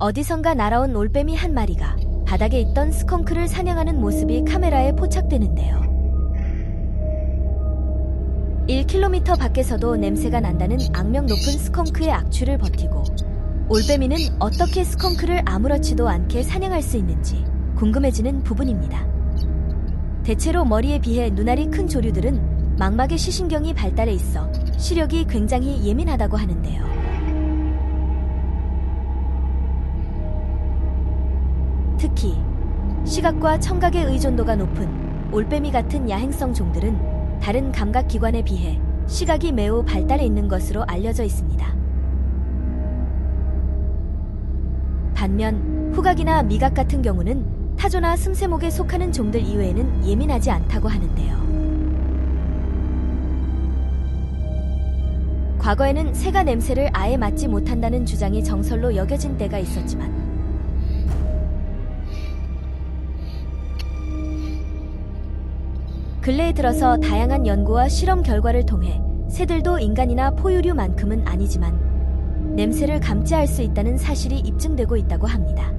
어디선가 날아온 올빼미 한 마리가 바닥에 있던 스컹크를 사냥하는 모습이 카메라에 포착되는데요. 1km 밖에서도 냄새가 난다는 악명 높은 스컹크의 악취를 버티고 올빼미는 어떻게 스컹크를 아무렇지도 않게 사냥할 수 있는지 궁금해지는 부분입니다. 대체로 머리에 비해 눈알이 큰 조류들은 망막의 시신경이 발달해 있어 시력이 굉장히 예민하다고 하는데요. 특히 시각과 청각의 의존도가 높은 올빼미 같은 야행성 종들은 다른 감각 기관에 비해 시각이 매우 발달해 있는 것으로 알려져 있습니다. 반면 후각이나 미각 같은 경우는 타조나 승세목에 속하는 종들 이외에는 예민하지 않다고 하는데요. 과거에는 새가 냄새를 아예 맡지 못한다는 주장이 정설로 여겨진 때가 있었지만 근래에 들어서 다양한 연구와 실험 결과를 통해 새들도 인간이나 포유류만큼은 아니지만 냄새를 감지할 수 있다는 사실이 입증되고 있다고 합니다.